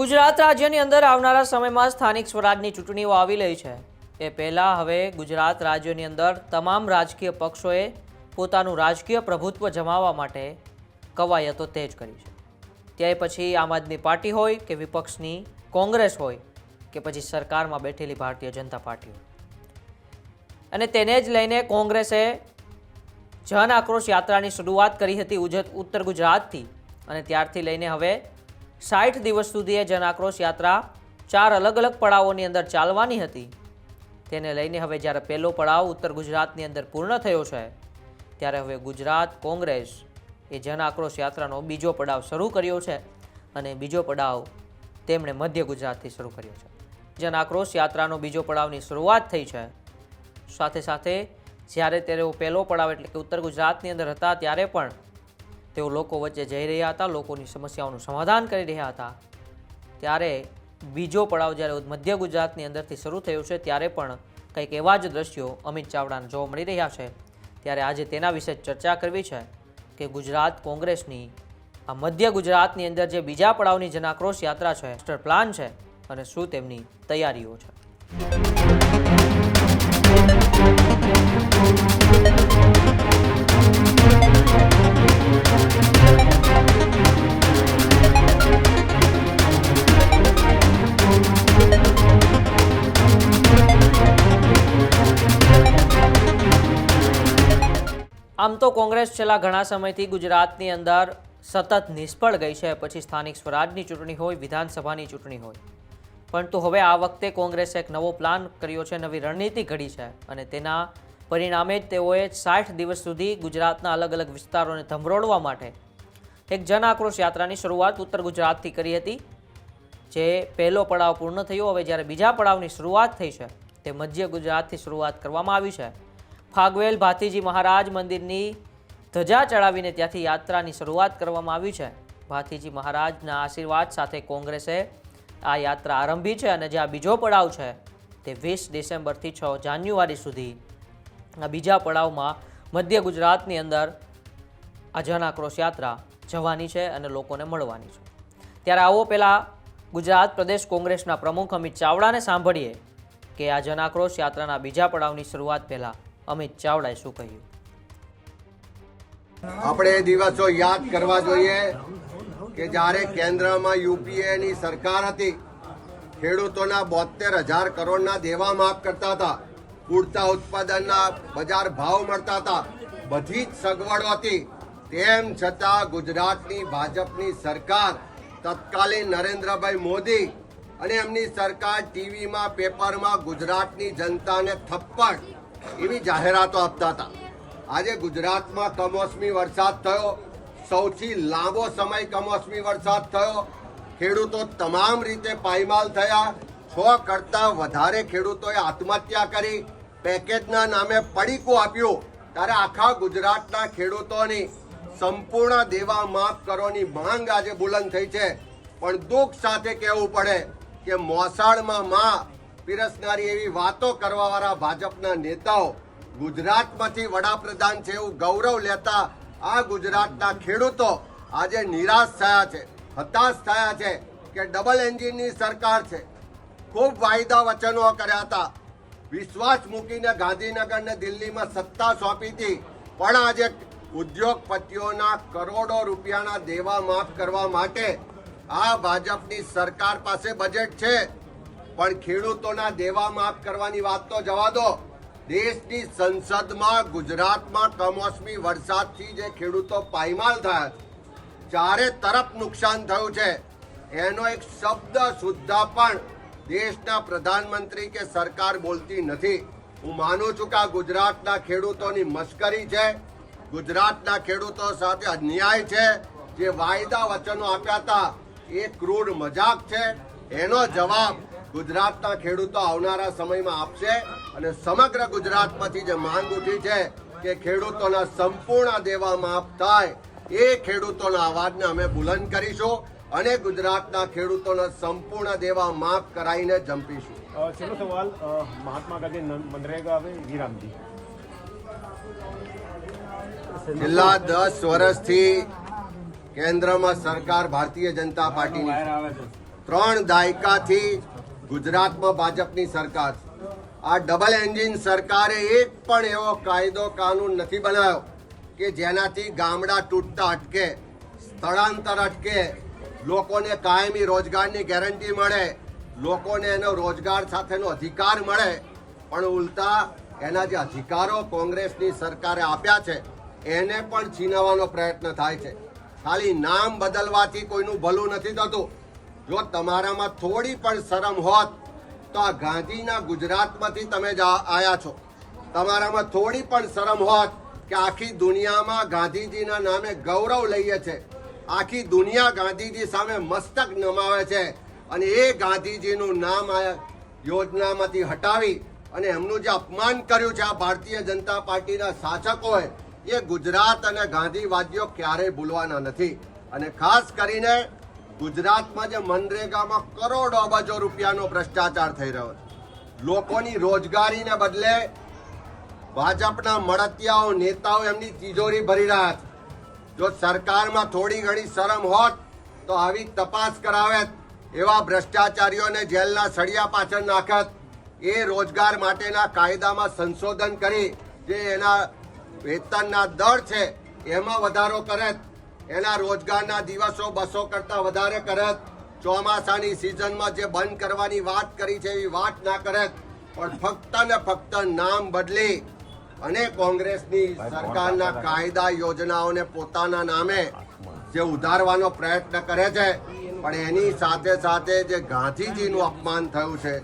ગુજરાત રાજ્યની અંદર આવનારા સમયમાં સ્થાનિક સ્વરાજની ચૂંટણીઓ આવી રહી છે. એ પહેલાં હવે ગુજરાત રાજ્યની અંદર તમામ રાજકીય પક્ષોએ પોતાનું રાજકીય પ્રભુત્વ જમાવવા માટે કવાયતો તેજ કરી છે. ત્યાર પછી આમ આદમી પાર્ટી હોય કે વિપક્ષની કોંગ્રેસ હોય કે પછી સરકારમાં બેઠેલી ભારતીય જનતા પાર્ટી હોય. અને તેને જ લઈને કોંગ્રેસે જન આક્રોશ યાત્રાની શરૂઆત કરી હતી ઉત્તર ગુજરાતથી અને ત્યારથી લઈને હવે સાઠ દિવસ સુધી એ જન આક્રોશ યાત્રા ચાર અલગ અલગ પડાવોની અંદર ચાલવાની હતી. તેને લઈને હવે જ્યારે પહેલો પડાવ ઉત્તર ગુજરાતની અંદર પૂર્ણ થયો છે, ત્યારે હવે ગુજરાત કોંગ્રેસ એ જન આક્રોશ યાત્રાનો બીજો પડાવ શરૂ કર્યો છે અને બીજો પડાવ તેમણે મધ્ય ગુજરાતથી શરૂ કર્યો છે. જનાક્રોશ યાત્રાનો બીજો પડાવની શરૂઆત થઈ છે. સાથે સાથે જ્યારે તેઓ પહેલો પડાવ એટલે કે ઉત્તર ગુજરાતની અંદર હતા, ત્યારે પણ તેઓ લોકો વચ્ચે જઈ રહ્યા હતા, લોકોની સમસ્યાઓનું સમાધાન કરી રહ્યા હતા. ત્યારે બીજો પડાવ જ્યારે મધ્ય ગુજરાતની અંદરથી શરૂ થયો છે, ત્યારે પણ કંઈક એવા જ દ્રશ્યો અમિત ચાવડાને જોવા મળી રહ્યા છે. ત્યારે આજે તેના વિશે ચર્ચા કરવી છે કે ગુજરાત કોંગ્રેસની, આ મધ્ય ગુજરાતની અંદર જે બીજા પડાવની જનાક્રોશ યાત્રા છે માસ્ટર પ્લાન છે અને શું તેમની તૈયારીઓ છે. આમ તો કોંગ્રેસ છેલ્લા ઘણા સમયથી ગુજરાતની અંદર સતત નિષ્ફળ ગઈ છે. પછી સ્થાનિક સ્વરાજની ચૂંટણી હોય, વિધાનસભાની ચૂંટણી હોય. પરંતુ હવે આ વખતે કોંગ્રેસે એક નવો પ્લાન કર્યો છે, નવી રણનીતિ ઘડી છે અને તેના પરિણામે જ તેઓએ સાઠ દિવસ સુધી ગુજરાતના અલગ અલગ વિસ્તારોને ધમરોડવા માટે એક જન આક્રોશ યાત્રાની શરૂઆત ઉત્તર ગુજરાતથી કરી હતી. જે પહેલો પડાવ પૂર્ણ થયો. હવે જ્યારે બીજા પડાવની શરૂઆત થઈ છે, તે મધ્ય ગુજરાતથી શરૂઆત કરવામાં આવી છે. ફાગવેલ ભાતીજી મહારાજ મંદિરની ધજા ચડાવીને ત્યાંથી યાત્રાની શરૂઆત કરવામાં આવી છે. ભાતીજી મહારાજના આશીર્વાદ સાથે કોંગ્રેસે આ યાત્રા આરંભી છે અને જે આ બીજો પડાવ છે તે વીસ ડિસેમ્બરથી છ જાન્યુઆરી સુધી આ બીજા પડાવમાં મધ્ય ગુજરાતની અંદર આ જનાક્રોશ યાત્રા જવાની છે અને લોકોને મળવાની છે. ત્યારે આવો પહેલાં ગુજરાત પ્રદેશ કોંગ્રેસના પ્રમુખ અમિત ચાવડાને સાંભળીએ કે આ જનાક્રોશ યાત્રાના બીજા પડાવની શરૂઆત પહેલાં અમિત ચાવડાએ શું કહ્યું? આપણે એ દિવસો યાદ કરવા જોઈએ કે જ્યારે કેન્દ્રમાં યુપીએની સરકાર હતી, ખેડૂતોના બોતેર હજાર કરોડના દેવા માફ કરતા હતા, પૂરતા ઉત્પાદનના બજાર ભાવ મળતા હતા, બધી જ સગવડો હતી. તેમ છતાં ગુજરાતની ભાજપની સરકાર તત્કાલીન નરેન્દ્રભાઈ મોદી અને એમની સરકાર ટીવીમાં, પેપરમાં ગુજરાતની જનતાને થપ્પડ એવી જાહેરાતો આપતા હતા. આજે ગુજરાતમાં કમોસમી વરસાદ થયો. સૌથી લાંબો સમય કમોસમી વરસાદ થયો. ખેડૂતો તમામ રીતે પાયમાલ થયા. છ કરતા વધારે ખેડૂતોએ આત્મહત્યા કરી. પેકેજના નામે પડીકું આપ્યું. ત્યારે આખા ગુજરાતના ખેડૂતોની સંપૂર્ણ દેવા માફ કરોની માંગ આજે બુલંદ થઈ છે. પણ દુઃખ સાથે કહેવું પડે કે મોસાળમાં માં પીરસનારી એવી વાતો કરવાવાળા ભાજપના નેતાઓ ગુજરાતમાંથી વડાપ્રધાન છે એવું ગૌરવ લેતા આ ગુજરાતના ખેડૂતો આજે નિરાશ થયા છે, હતાશ થયા છે કે ડબલ એન્જિનની સરકાર છે. ખૂબ વાયદા વચનો કર્યા હતા. વિશ્વાસ મૂકીને ગાંધીનગરને દિલ્હીમાં સત્તા સોંપી હતી. પણ આજે ઉદ્યોગપતિઓના કરોડો રૂપિયાના દેવા માફ કરવા માટે આ ભાજપની સરકાર પાસે બજેટ છે. પણ ખેડૂતોના દેવા માફ કરવાની વાત તો જવા દો. દેશની સંસદમાં, ગુજરાતમાં કમોસમી વરસાદથી જે ખેડૂતો પાયમાલ થયા ચારે તરફ નુકસાન થયું છે. એનો એક શબ્દ સુદ્ધા પણ દેશના પ્રધાનમંત્રી કે સરકાર બોલતી નથી. હું માનું છું કે આ ગુજરાતના ખેડૂતોની મશ્કરી છે. ગુજરાતના ખેડૂતો સાથે અન્યાય છે. જે વાયદા વચનો આપ્યા હતા, એ ક્રૂર મજાક છે. એનો જવાબ ગુજરાતના ખેડૂતો આવનારા સમયમાં આપશે અને સમગ્ર ગુજરાતમાંથી જે માંગ ઉઠી છે કે ખેડૂતોના સંપૂર્ણ દેવા માફ થાય એ ખેડૂતોના અવાજને અમે બુલંદ કરીશું અને ગુજરાતના ખેડૂતોના સંપૂર્ણ દેવા માફ કરાવીને જંપીશું. છેલ્લો સવાલ મહાત્મા ગાંધી મનરેગા હવે વિરામજી? છેલ્લા દસ વર્ષથી કેન્દ્રમાં સરકાર ભારતીય જનતા પાર્ટીની ત્રણ દાયકાથી ગુજરાતમાં ભાજપની સરકાર આ ડબલ એન્જિન સરકારે એક પણ એવો કાયદો કાનૂન નથી બનાવ્યો કે જેનાથી ગામડા તૂટતા અટકે, સ્થળાંતર અટકે, લોકોને કાયમી રોજગારની ગેરંટી મળે, લોકોને એનો રોજગાર સાથેનો અધિકાર મળે. પણ ઉલટા, એના જે અધિકારો કોંગ્રેસની સરકારે આપ્યા છે, એને પણ છીનવવાનો પ્રયત્ન થાય છે. ખાલી નામ બદલવાથી કોઈનું ભલું નથી થતું. જો તમારામાં થોડી પણ શરમ હોત, તો આ ગાંધીના ગુજરાતમાંથી તમે જ આવ્યા છો. તમારામાં થોડી પણ શરમ હોત કે આખી દુનિયામાં ગાંધીજીના નામે ગૌરવ લઈએ છે. આખી દુનિયા ગાંધીજી સામે મસ્તક નમાવે છે અને એ ગાંધીજીનું નામ આ યોજનામાંથી હટાવી અને એમનું જે અપમાન કર્યું છે આ ભારતીય જનતા પાર્ટીના શાસકોએ, એ ગુજરાત અને ગાંધીવાદીઓ ક્યારેય ભૂલવાના નથી. અને ખાસ કરીને ગુજરાતમાં જે મનરેગામાં કરોડો અબજો રૂપિયાનો ભ્રષ્ટાચાર થઈ રહ્યો છે. લોકોની રોજગારીને બદલે ભાજપના મળતિયાઓ નેતાઓ એમની તિજોરી ભરી રહ્યા છે. જો સરકારમાં થોડી ઘણી શરમ હોત, તો આવી તપાસ કરાવેત એવા ભ્રષ્ટાચારીઓને જેલના સળિયા પાછળ નાખત. એ રોજગાર માટેના કાયદામાં સંશોધન કરી જે એના વેતનના દર છે, એમાં વધારો કરત એના રોજગારના દિવસો બસો કરતા વધારે કરત. ચોમાસાની સિઝનમાં જે બંધ કરવાની વાત કરી છે એવી વાત ના કરત. પણ ફક્ત ને ફક્ત નામ બદલી અને કોંગ્રેસની સરકારના કાયદા યોજનાઓને પોતાના નામે જે ઉધારવાનો પ્રયત્ન કરે છે. પણ એની સાથે સાથે જે ગાંધીજીનું અપમાન થયું છે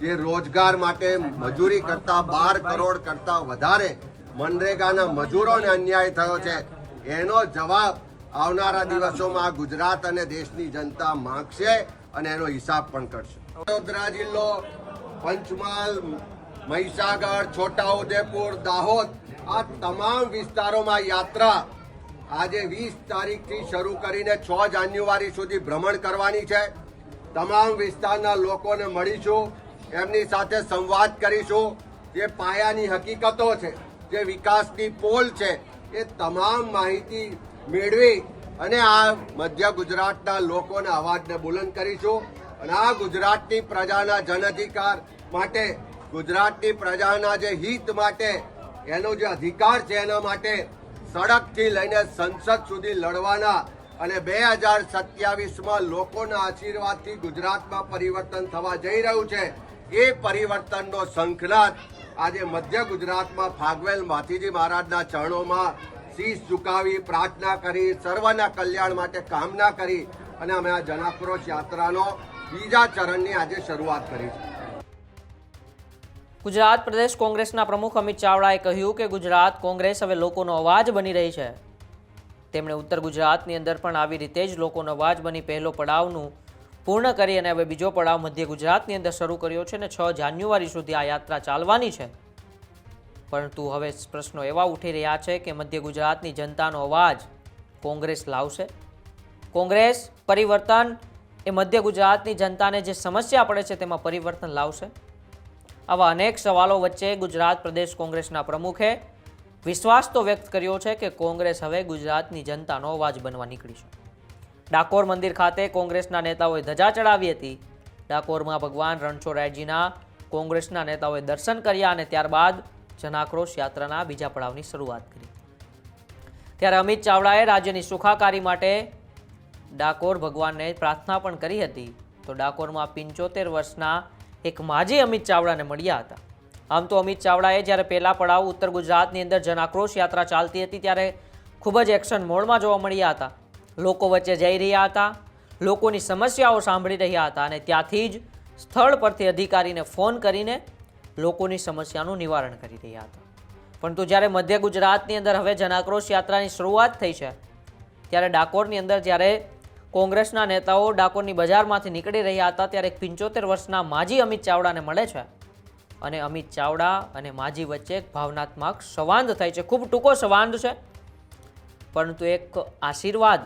જે રોજગાર માટે મજૂરી કરતા બાર કરોડ કરતા વધારે મનરેગાના મજૂરોને અન્યાય થયો છે એનો જવાબ આવનારા દિવસોમાં ગુજરાત અને દેશની જનતા માંગશે અને એનો હિસાબ પણ કરશે. વડોદરા જિલ્લો, પંચમહાલ, મહીસાગર, છોટાઉદેપુર, દાહોદ, આ તમામ વિસ્તારોમાં યાત્રા આજે વીસ તારીખથી શરૂ કરીને છ જાન્યુઆરી સુધી ભ્રમણ કરવાની છે. તમામ વિસ્તારના લોકોને મળીશું, એમની સાથે સંવાદ કરીશું. જે પાયાની હકીકતો છે, જે વિકાસની પોલ છે, એ તમામ માહિતી મેળવી અને આ મધ્ય ગુજરાતના લોકોના અવાજને બુલંદ કરીશું. અને આ ગુજરાતની પ્રજાના જનઅધિકાર માટે, ગુજરાતની પ્રજાના જે હિત માટે, એનો જે અધિકાર છે એના માટે સડકથી લઈને સંસદ સુધી લડવાના અને બે હજાર સત્યાવીસમાં લોકોના આશીર્વાદથી ગુજરાતમાં પરિવર્તન થવા જઈ રહ્યું છે. એ પરિવર્તનનો શંખનાદ આજે મધ્ય ગુજરાતમાં ફાગવેલ માથીજી મહારાજના ચરણોમાં શીશ ઝુકાવી પ્રાર્થના કરી, સર્વના કલ્યાણ માટે કામના કરી અને અમે આ જનાક્રોશ યાત્રાનો બીજા ચરણની આજે શરૂઆત કરી છે. ગુજરાત પ્રદેશ કોંગ્રેસના પ્રમુખ અમિત ચાવડાએ કહ્યું કે ગુજરાત કોંગ્રેસ હવે લોકોનો અવાજ બની રહી છે. તેમણે ઉત્તર ગુજરાતની અંદર પણ આવી રીતે જ લોકોનો અવાજ બની પહેલો પડાવનું પૂર્ણ કરી અને હવે બીજો પડાવ મધ્ય ગુજરાતની અંદર શરૂ કર્યો છે અને છ જાન્યુઆરી સુધી આ યાત્રા ચાલવાની છે. પરંતુ હવે પ્રશ્નો એવા ઉઠી રહ્યા છે કે મધ્ય ગુજરાતની જનતાનો અવાજ કોંગ્રેસ લાવશે. કોંગ્રેસ પરિવર્તન એ મધ્ય ગુજરાતની જનતાને જે સમસ્યા પડે છે તેમાં પરિવર્તન લાવશે. આવા અનેક સવાલો વચ્ચે ગુજરાત પ્રદેશ કોંગ્રેસના પ્રમુખે વિશ્વાસ તો વ્યક્ત કર્યો છે કે કોંગ્રેસ હવે ગુજરાતની જનતાનો અવાજ બનવા નીકળી છે ડાકોર મંદિર ખાતે કોંગ્રેસના નેતાઓએ ધજા ચડાવી હતી. ડાકોરમાં ભગવાન રણછોડરાયજીના કોંગ્રેસના નેતાઓએ દર્શન કર્યા અને ત્યારબાદ જનાક્રોશ યાત્રાના બીજા પડાવની શરૂઆત કરી. ત્યારે અમિત ચાવડાએ રાજ્યની સુખાકારી માટે ડાકોર ભગવાનને પ્રાર્થના પણ કરી હતી. તો ડાકોરમાં પંચોતેર વર્ષના એક માજી અમિત ચાવડાને મળ્યા હતા. આમ તો અમિત ચાવડાએ જ્યારે પહેલા પડાવ ઉત્તર ગુજરાતની અંદર જનાક્રોશ યાત્રા ચાલતી હતી ત્યારે ખૂબ જ એક્શન મોડમાં જોવા મળ્યા હતા. લોકો વચ્ચે જઈ રહ્યા હતા, લોકોની સમસ્યાઓ સાંભળી રહ્યા હતા અને ત્યાંથી જ સ્થળ પરથી અધિકારીને ફોન કરીને લોકોની સમસ્યાનું નિવારણ કરી રહ્યા હતા. પરંતુ જ્યારે મધ્ય ગુજરાતની અંદર હવે જનાક્રોશ યાત્રાની શરૂઆત થઈ છે, ત્યારે ડાકોરની અંદર જ્યારે કોંગ્રેસના નેતાઓ ડાકોરની બજારમાંથી નીકળી રહ્યા હતા, ત્યારે એક પંચોતેર વર્ષના માજી અમિત ચાવડાને મળે છે. અને અમિત ચાવડા અને માજી વચ્ચે એક ભાવનાત્મક સંવાદ થાય છે. ખૂબ ટૂંકો સંવાદ છે, પરંતુ એક આશીર્વાદ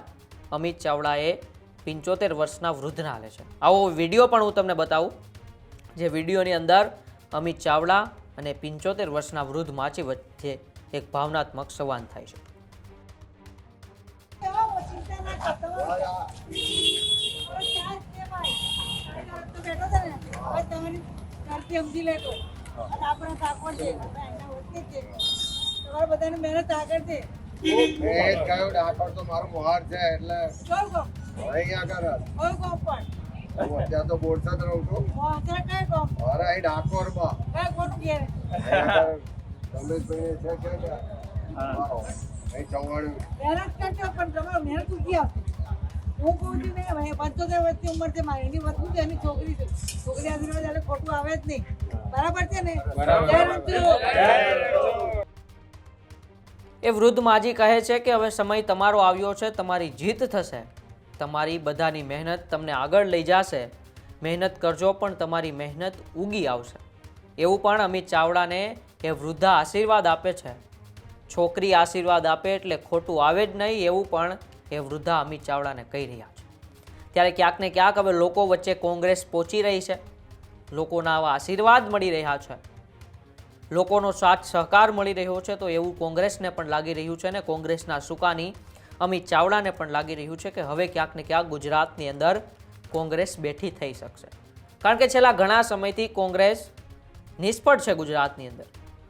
અમિત ચાવડાએ પંચોતેર વર્ષના વૃદ્ધના લે છે. આવો વીડિયો પણ હું તમને બતાવું, જે વિડીયોની અંદર અમિત ચાવડા અને પંચોતેર વર્ષના વૃદ્ધ માચી વચ્ચે એક ભાવનાત્મક સંવાદ થાય છે. મહેનત આગળ છે હું અત્યારે તો બોરસદ રહું છું. અરે અહીં ડાકોરમાં રમેશભાઈને છે કે અહીં ચવાણું મહેનત કરજો પણ તમારે મહેનત ઉગી આવશે હું કહું છું ને પંચોતેર વર્ષની ઉંમર છે મારી એની વધુ છે એની છોકરી છે. છોકરી આશીર્વાદ એટલે ખોટું આવે જ નહીં. બરાબર છે ને? જય એ વૃદ્ધ માજી કહે છે કે હવે સમય તમારો આવ્યો છે તમારી જીત થશે. તમારી બધાની મહેનત તમને આગળ લઈ જશે. મહેનત કરજો પણ તમારી મહેનત ઉગી આવશે. એવું પણ અમિત ચાવડાને એ વૃદ્ધા આશીર્વાદ આપે છે. છોકરી આશીર્વાદ આપે એટલે ખોટું આવે જ નહીં એવું પણ એ વૃદ્ધા અમિત ચાવડાને કહી રહ્યા છે. ત્યારે ક્યાંક ને ક્યાંક હવે લોકો વચ્ચે કોંગ્રેસ પહોંચી રહી છે. લોકોના આવા આશીર્વાદ મળી રહ્યા છે. લોકોનો સાથ સહકાર મળી રહ્યો છે તો એવું કોંગ્રેસને પણ લાગી રહ્યું છે ને કોંગ્રેસના સુકાની અમિત ચાવડાને પણ લાગી રહ્યું છે કે હવે ક્યાંક ને ક્યાંક ગુજરાતની અંદર કોંગ્રેસ બેઠી થઈ શકશે. કારણ કે છેલ્લા ઘણા સમયથી કોંગ્રેસ નિષ્ફળ છે ગુજરાતની અંદર.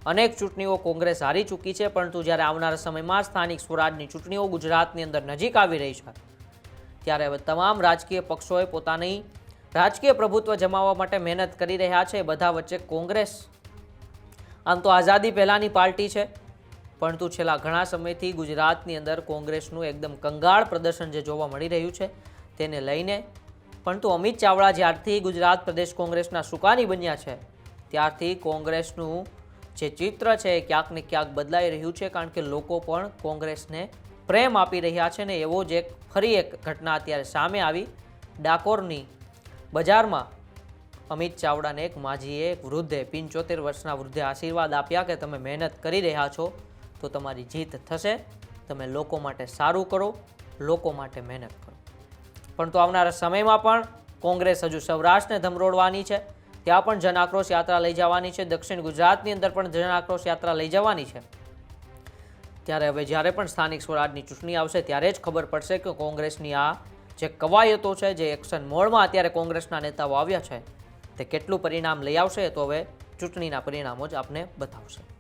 અનેક ચૂંટણીઓ કોંગ્રેસ હારી ચૂકી છે, પરંતુ જ્યારે આવનારા સમયમાં સ્થાનિક સ્વરાજની ચૂંટણીઓ ગુજરાતની અંદર નજીક આવી રહી છે, ત્યારે હવે તમામ રાજકીય પક્ષોએ પોતાની રાજકીય પ્રભુત્વ જમાવવા માટે મહેનત કરી રહ્યા છે. બધા વચ્ચે કોંગ્રેસ આમ તો આઝાદી પહેલાંની પાર્ટી છે. પરંતુ છેલ્લા ઘણા સમયથી ગુજરાતની અંદર કોંગ્રેસનું એકદમ કંગાળ પ્રદર્શન જે જોવા મળી રહ્યું છે તેને લઈને. પરંતુ અમિત ચાવડા જ્યારથી ગુજરાત પ્રદેશ કોંગ્રેસના સુકાની બન્યા છે, ત્યારથી કોંગ્રેસનું જે ચિત્ર છે એ ક્યાંક ને ક્યાંક બદલાઈ રહ્યું છે કારણ કે લોકો પણ કોંગ્રેસને પ્રેમ આપી રહ્યા છે ને એવો જ એક ફરી એક ઘટના અત્યારે સામે આવી. ડાકોરની બજારમાં અમિત ચાવડાને એક માજીએ એક વૃદ્ધે પિંચોતેર વર્ષના વૃદ્ધે આશીર્વાદ આપ્યા કે તમે મહેનત કરી રહ્યા છો. તો તમારી જીત થશે. તમે લોકો માટે સારું કરો, લોકો માટે મહેનત કરો. પણ તો આવનારા સમયમાં પણ કોંગ્રેસ હજુ સૌરાષ્ટ્રને ધમરોડવાની છે. ત્યાં પણ જન આક્રોશ યાત્રા લઈ જવાની છે. દક્ષિણ ગુજરાતની અંદર પણ જન આક્રોશ યાત્રા લઈ જવાની છે. ત્યારે હવે જ્યારે પણ સ્થાનિક સ્વરાજની ચૂંટણી આવશે, ત્યારે જ ખબર પડશે કે કોંગ્રેસની આ જે કવાયતો છે, જે એક્શન મોડમાં અત્યારે કોંગ્રેસના નેતાઓ આવ્યા છે, તે કેટલું પરિણામ લઈ આવશે, તો હવે ચૂંટણીના પરિણામો જ આપને બતાવશે.